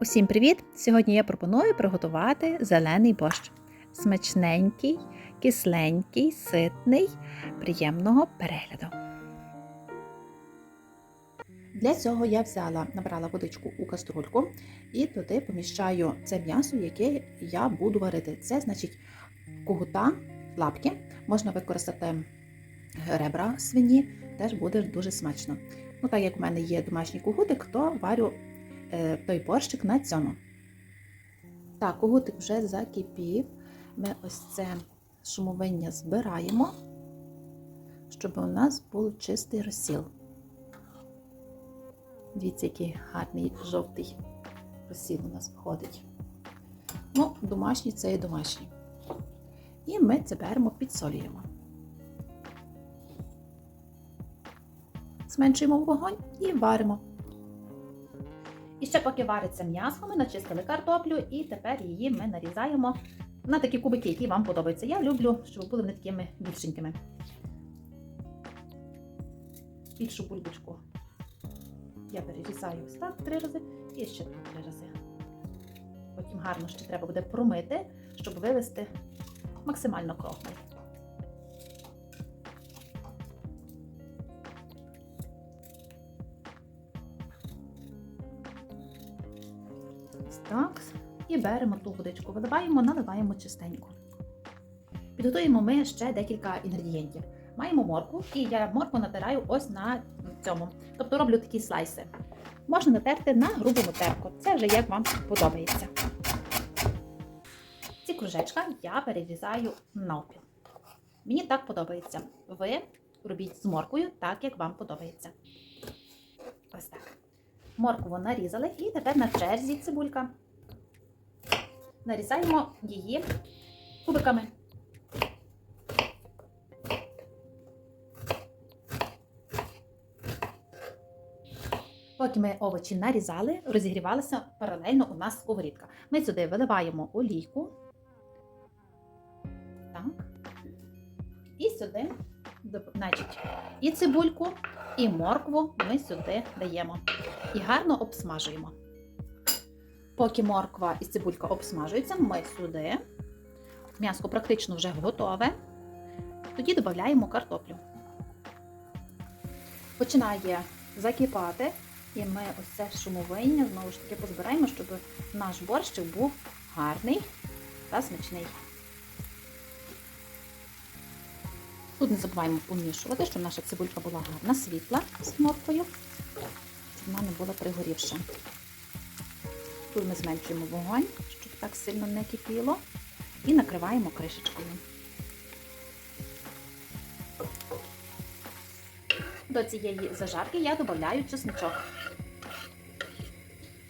Усім привіт! Сьогодні я пропоную приготувати зелений борщ. Смачненький, кисленький, ситний, приємного перегляду. Для цього я взяла, набрала водичку у каструльку і туди поміщаю це м'ясо, яке я буду варити. Це значить кугута, лапки. Можна використати ребра свині, теж буде дуже смачно. Ну, так як в мене є домашній кугутик, то варю той борщик на цьому. Так, кугутик вже закипів. Ми ось це шумовиння збираємо, щоб у нас був чистий розсіл. Дивіться, який гарний жовтий розсіл у нас виходить. Ну, домашній це і домашній. І ми це беремо, підсолюємо. Зменшуємо вогонь і варимо. І ще поки вариться м'ясо, ми начистили картоплю і тепер її ми нарізаємо на такі кубики, які вам подобаються. Я люблю, щоб були вони такими більшенькими. Більшу бульбочку я перерізаю ось так три рази і ще три рази. Потім гарно ще треба буде промити, щоб вивести максимально крохмаль. Так. І беремо ту водичку, виливаємо, наливаємо чистенько. Підготуємо ми ще декілька інгредієнтів. Маємо моркву, і я моркву натираю ось на цьому. Тобто роблю такі слайси. Можна натерти на грубому терку. Це вже як вам подобається. Ці кружечка я перерізаю навпіл. Мені так подобається. Ви робіть з морквою так, як вам подобається. Ось так. Моркву нарізали і тепер на черзі цибулька. Нарізаємо її кубиками. Поки ми овочі нарізали, розігрівалася паралельно у нас сковорідка. Ми сюди виливаємо олійку. Так. І сюди, значить, і цибульку, і моркву ми сюди даємо. І гарно обсмажуємо. Поки морква і цибулька обсмажуються, ми сюди. М'ясо практично вже готове. Тоді додаємо картоплю. Починає закипати, і ми ось це шумовиння знову ж таки позбираємо, щоб наш борщик був гарний та смачний. Тут не забуваємо помішувати, щоб наша цибулька була гарна, світла з морквою, щоб вона не була пригорівша. Тут ми зменшуємо вогонь, щоб так сильно не кипіло, і накриваємо кришечкою. До цієї зажарки я додаю чесничок.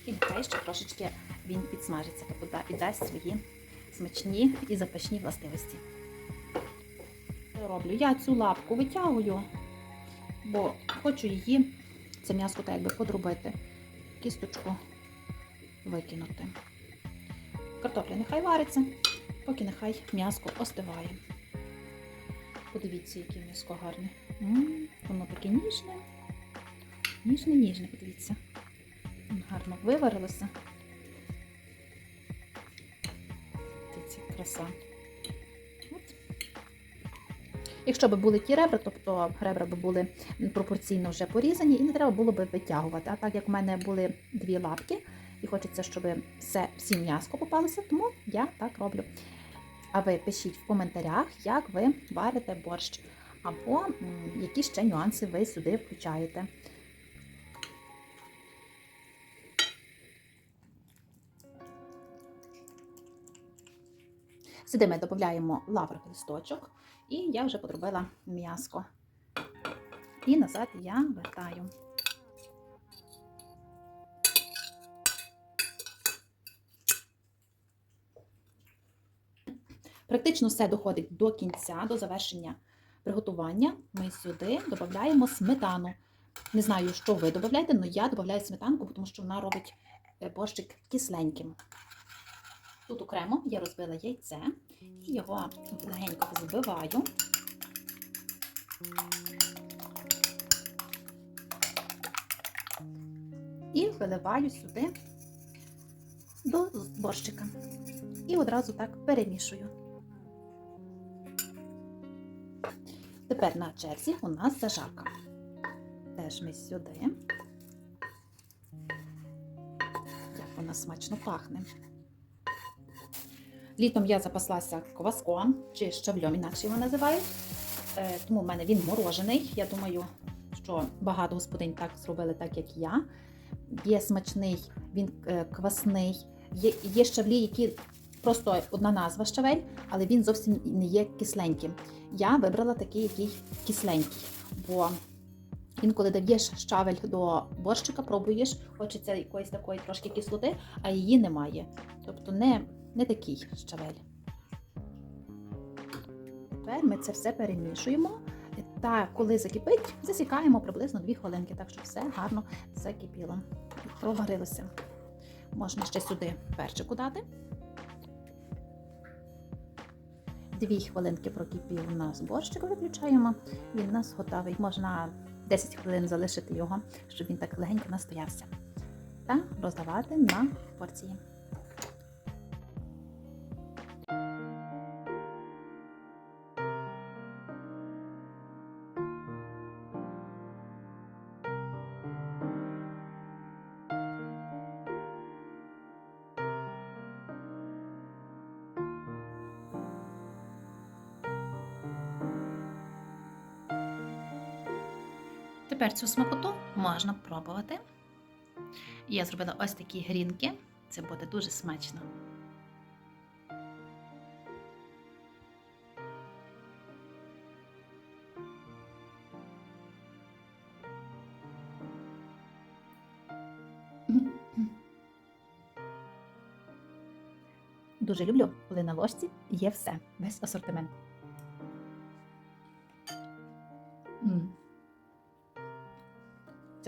І нехай ще трошечки він підсмажиться, тобто і дасть свої смачні і запашні властивості. Роблю я цю лапку витягую, бо хочу її, це м'ясо так якби подрубити, кісточку викинути. Картопля нехай вариться, поки нехай м'яско остиває. Подивіться, яке м'яско гарне. Воно таке ніжне. Ніжне, ніжне, подивіться. Гарно виварилося. Дивіться, краса. Якщо б були ті ребра, тобто ребра б були пропорційно вже порізані і не треба було б витягувати. А так як в мене були дві лапки, і хочеться, щоб все, всі м'яско попалося, тому я так роблю. А ви пишіть в коментарях, як ви варите борщ, або які ще нюанси ви сюди включаєте. Сюди ми додаємо лавровий листочок, і я вже подробила м'яско. І назад я вертаю. Практично все доходить до кінця, до завершення приготування. Ми сюди додаємо сметану. Не знаю, що ви додаєте, але я додаю сметанку, тому що вона робить борщик кисленьким. Тут окремо я розбила яйце і його легенько збиваю. І виливаю сюди до борщика. І одразу так перемішую. Тепер на черзі у нас зажарка. Теж ми сюди. Як вона смачно пахне. Літом я запаслася кваском чи щавлем, інакше його називають. Е, Тому в мене він морожений. Я думаю, що багато господинь так зробили, так як я. Є смачний, він е, квасний. Є, є щавлі, які просто одна назва щавель, але він зовсім не є кисленьким. Я вибрала такий, який кисленький, бо інколи даєш щавель до борщика, пробуєш, хочеться якоїсь такої трошки кислоти, а її немає. Тобто не, не такий щавель. Тепер ми це все перемішуємо. Та коли закипить, засікаємо приблизно 2 хвилинки, так щоб все гарно закипіло. Проварилося. Можна ще сюди перчику дати. Дві хвилинки прокипів у нас борщик виключаємо. Він у нас готовий. Можна 10 хвилин залишити його, щоб він так легенько настоявся. Та роздавати на порції. Тепер цю смакоту можна пробувати. Я зробила ось такі грінки. Це буде дуже смачно. Дуже люблю, коли на ложці є все, весь асортимент. М.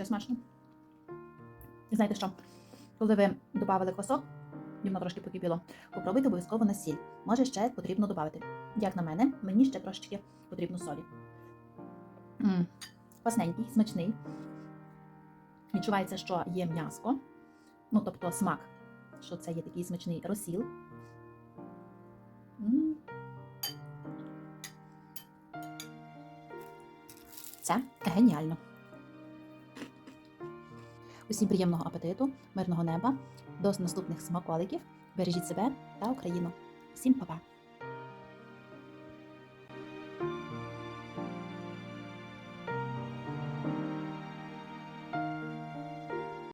Це смачно. І знаєте що? Коли ви додали квасок, і воно трошки покипіло, попробуйте обов'язково на сіль. Може, ще потрібно додати. Як на мене, мені ще трошечки потрібно солі. М, Квасненький, смачний. Відчувається, що є м'яско. Ну, тобто смак, що це є такий смачний розсіл. М. Це геніально. Усім приємного апетиту, мирного неба, до наступних смаколиків. Бережіть себе та Україну. Всім па-па!